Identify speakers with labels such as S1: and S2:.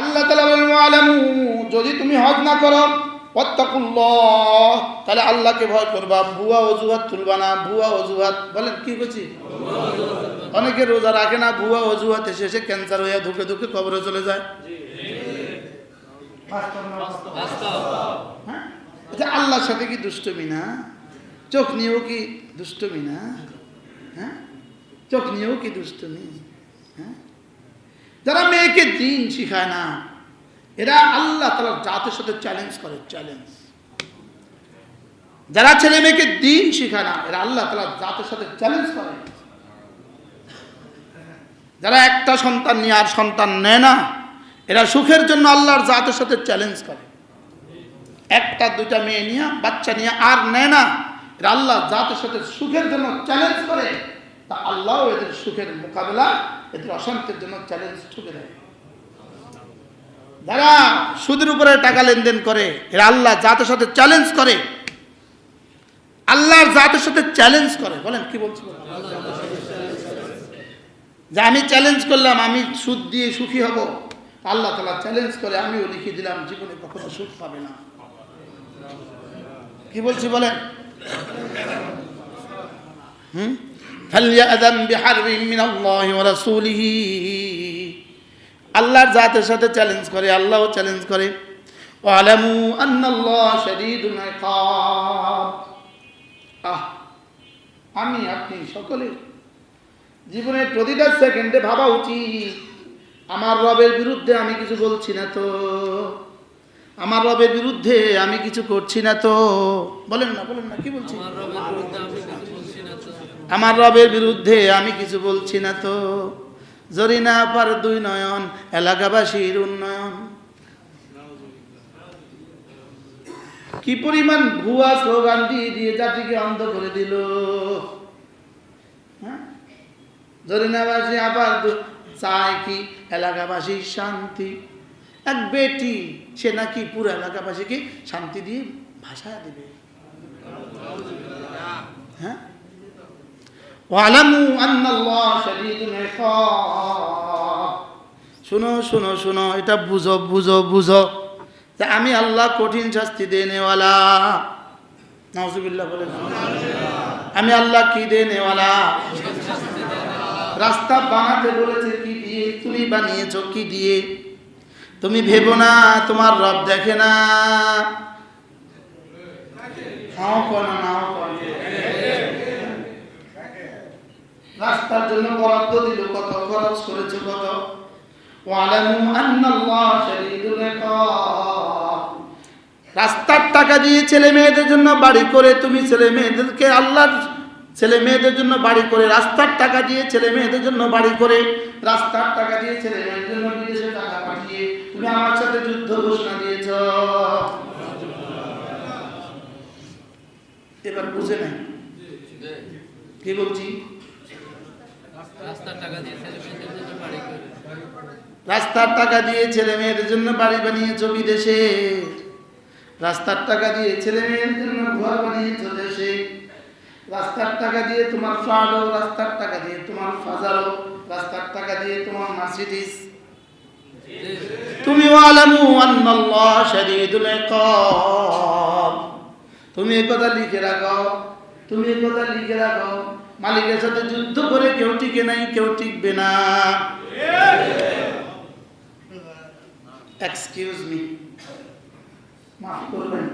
S1: আল্লাহ তালা বলেন আলামু যদি তুমি হজ না করো অত্তাকুল্লাহ তাহলে আল্লাহকে ভয় করবা, ভুয়া অজুহাত তুলবা না, ভুয়া অজুহাত। বলেন, কি করছি অনেকে রোজা রাখে না, ভুয়া অজুহাত এসে এসে ক্যান্সার হয়ে ধুকে ধুকে কবরে চলে যায়? আচ্ছা আল্লাহর সাথে কি দুষ্টমি না? চোখ নিয়েও কি দুষ্টমি না? হ্যাঁ? চোখ নিয়েও কি দুষ্টমি? হ্যাঁ? যারা মেয়েকে দিন শিখায় না, এরা আল্লাহ তালা জাতের সাথে চ্যালেঞ্জ করে চ্যালেঞ্জ যারা ছেলে মেয়েকে দিন শিখায় না, এরা আল্লাহ তালা জাতের সাথে চ্যালেঞ্জ করে। যারা একটা সন্তান নিয়ে আর সন্তান নেয় না, এরা সুখের জন্য আল্লাহর জাতের সাথে চ্যালেঞ্জ করে। একটা, দুইটা মেয়ে নিয়ে, বাচ্চা নিয়ে আর নেয় না, এরা আল্লাহ জাতের সাথে সুখের জন্য চ্যালেঞ্জ করে। তা আল্লাহ এদের সুখের মোকাবেলা, এদের অশান্তির জন্য চ্যালেঞ্জ ঠুকে দেয়। যারা সুদের উপরে টাকা লেনদেন করে, এরা আল্লাহ জাতের সাথে চ্যালেঞ্জ করে। আল্লাহর জাতের সাথে চ্যালেঞ্জ করে। বলেন, কি বলছি? যে আমি চ্যালেঞ্জ করলাম, আমি সুদ দিয়ে সুখী হব, আল্লাহ তালা চ্যালেঞ্জ করে, আমিও লিখে দিলাম, জীবনে কখনো সুখ পাবে না। কি বলছি বলেন? হুম? ফালিয়াদান আল্লাহর জাতের সাথে চ্যালেঞ্জ করে, আল্লাহও চ্যালেঞ্জ করে। ওয়ালামু আন্নাল্লাহ শাদীদুল ইকাব আহ, আমি, আপনি সকলে, জীবনের প্রতিটা সেকেন্ডে ভাবা উচিত, আমার রবের বিরুদ্ধে আমি কিছু বলছি না তো। আমার রবের বিরুদ্ধে আমি কিছু করছি না তো। বলেন না বলেন না, কি বলছি? আমার রবের বিরুদ্ধে আমি কিছু বলছি না তো। জরিনা পার দুই নয়ন, এলাকাবাসীর উন্নয়ন। কি পরিমাণ ভুয়া স্লোগান দিয়ে দিয়ে জাতিকে অন্ধ করে দিল। হ্যাঁ? জরিনাবাসী আবার চায় কি এলাকাবাসীর শান্তি? এক বেটি, সে নাকি পুরো এলাকাবাসীকে শান্তি দিয়ে ভাষা দেবে। হ্যাঁ? ওয়ালামু আন্নাল্লাহ শাদীদুল ইকাব শুনো শুনো শুনো, এটা বুঝো বুঝো বুঝো যে আমি আল্লাহ কঠিন শাস্তি দেনেওয়ালা। নাউজুবিল্লাহ বলে আমি আল্লাহ কি দেনেওয়ালা? রাস্তা বানাতে বলেছে কি দিয়ে, তুমি বানিয়েছো কি দিয়ে? তুমি ভেবো না, তোমার রব দেখে না। হাও না নাও করো রাস্তার জন্য বরাদ্দ দিল কত খরচ করেছে কত? ওয়ালামু আন্নাল্লাহ শাদীদুল ইকাব রাস্তার টাকা দিয়ে ছেলে মেয়েদের জন্য বাড়ি করে তুমি ছেলে মেয়েদেরকে আল্লাহর ছেলে মেয়েদের জন্য বাড়ি করে রাস্তার টাকা দিয়ে ছেলে মেয়েদের জন্য বাড়ি করে রাস্তার টাকা দিয়ে ছেলে মেয়েদের জন্য বিদেশে টাকা পাঠিয়ে তুমি আমার সাথে যুদ্ধ ঘোষণা দিয়েছ। এবার বুঝে নাই। কি বলছি?
S2: রাস্তার টাকা দিয়ে ছেলে মেয়েদের জন্য বাড়ি
S1: বানিয়েছ বিদেশে। রাস্তার টাকা দিয়ে ছেলে মেয়েদের জন্য ঘর বানিয়েছ দেশে। রাস্তার টাকা দিয়ে তোমার ফ্লাডো রাস্তার টাকা দিয়ে তোমার ফাজারো রাস্তার টাকা দিয়ে তোমার মার্সিডিস। তুমি আলামু আন্নাল্লাহ শাদীদুল ইকাব তুমি কথা লিখে রাখো, তুমি কথা লিখে রাখো। মালিকের সাথে যুদ্ধ করে কেউ টিকে নাই কেউ টিকবে না। এক্সকিউজ মি মাফ করবেন।